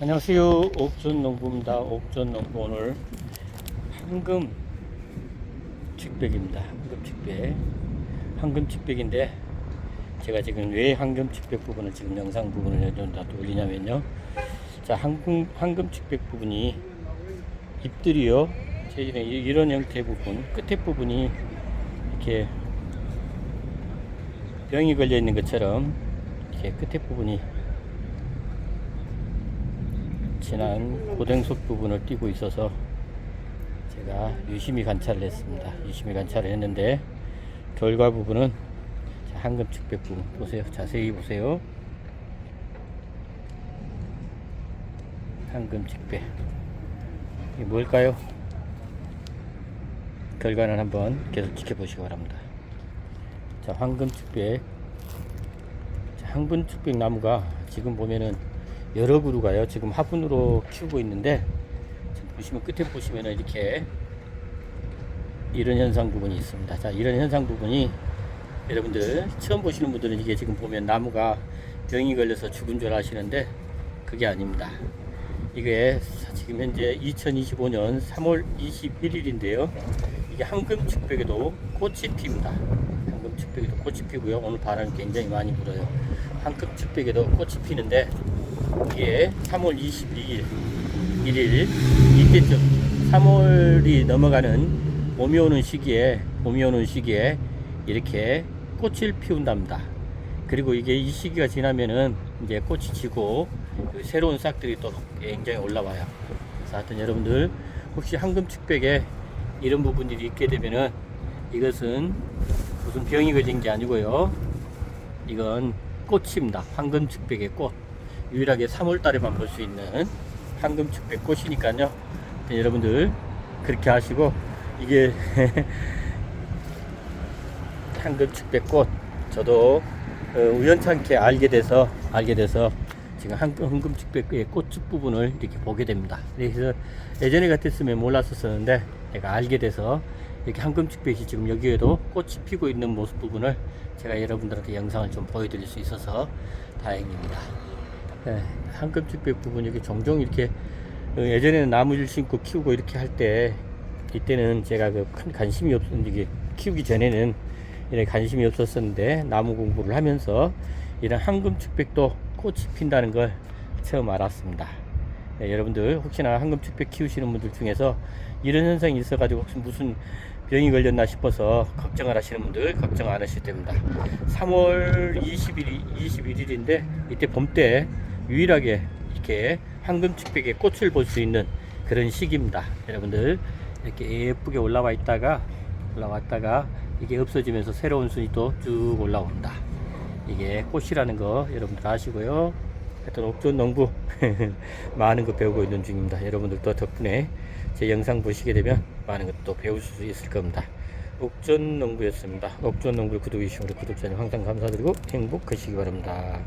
안녕하세요. 옥전 농부입니다. 옥전 농부 오늘 황금 측백입니다. 황금 측백. 황금 측백인데 제가 지금 왜 황금 측백 부분을 지금 영상 부분을 좀다 올리냐면요. 자, 황금, 황금 측백 부분이 잎들이요. 이- 이런 형태 부분, 끝에 부분이 이렇게 병이 걸려 있는 것처럼 이렇게 끝에 부분이 진한 고댕속 부분을 띄고 있어서 제가 유심히 관찰을 했습니다. 유심히 관찰을 했는데 결과 부분은 자, 황금 측백 부분 보세요. 자세히 보세요. 황금 측백 이게 뭘까요? 결과는 한번 계속 지켜보시기 바랍니다. 자, 황금 자, 황금 측백 나무가 지금 보면은 여러 그루가요. 지금 화분으로 키우고 있는데 보시면 끝에 보시면은 이렇게 이런 현상 부분이 있습니다. 자, 이런 현상 부분이 여러분들 처음 보시는 분들은 이게 지금 보면 나무가 병이 걸려서 죽은 줄 아시는데 그게 아닙니다. 이게 지금 현재 2025년 3월 21일인데요. 이게 황금 측백에도 꽃이 핍니다. 황금 측백에도 꽃이 피고요. 오늘 바람이 굉장히 많이 불어요. 황금 측백에도 꽃이 피는데 이게 3월 22일 1일 이때쯤 3월이 넘어가는 봄이 오는 시기에 봄이 오는 시기에 이렇게 꽃을 피운답니다. 그리고 이게 이 시기가 지나면은 이제 꽃이 지고 그 새로운 싹들이 또 굉장히 올라와요. 그래서 하여튼 여러분들 혹시 황금 축백에 이런 부분들이 있게 되면은 이것은 무슨 병이 걸린 게 아니고요. 이건 꽃입니다. 황금 축백의 꽃. 유일하게 3월 달에만 볼 수 있는 황금 축 백 꽃이니까요. 네, 여러분들 그렇게 하시고 이게 황금 축 백 꽃 저도 어, 우연찮게 알게 돼서 알게 돼서 지금 황금, 황금 축백의 꽃 부분을 이렇게 보게 됩니다. 그래서 예전에 같았으면 몰랐었었는데 제가 알게 돼서 이렇게 황금 축백이 지금 여기에도 꽃이 피고 있는 모습 부분을 제가 여러분들한테 영상을 좀 보여드릴 수 있어서 다행입니다. 네, 황금 축백 부분 여기 종종 이렇게 어, 예전에는 나무를 심고 키우고 이렇게 할 때 이때는 제가 그 큰 관심이 없었는데 키우기 전에는 이런 관심이 없었었는데 나무 공부를 하면서 이런 황금 축백도 꽃이 핀다는 걸 처음 알았습니다. 네, 여러분들 혹시나 황금 축백 키우시는 분들 중에서 이런 현상이 있어가지고 혹시 무슨 병이 걸렸나 싶어서 걱정을 하시는 분들 걱정 안 하셔도 됩니다. 3월 20일, 21일인데 이때 봄 때 유일하게 이렇게 황금 축백의 꽃을 볼 수 있는 그런 시기입니다. 여러분들 이렇게 예쁘게 올라와 있다가 올라왔다가 이게 없어지면서 새로운 순이 또 쭉 올라온다. 이게 꽃이라는 거 여러분들 아시고요. 하여튼 옥존 농부 많은 거 배우고 있는 중입니다. 여러분들도 덕분에 제 영상 보시게 되면 많은 것도 배우실 수 있을 겁니다. 옥존 농부였습니다. 옥존 농부 구독해 주신 우리 구독자님 항상 감사드리고 행복하시기 바랍니다.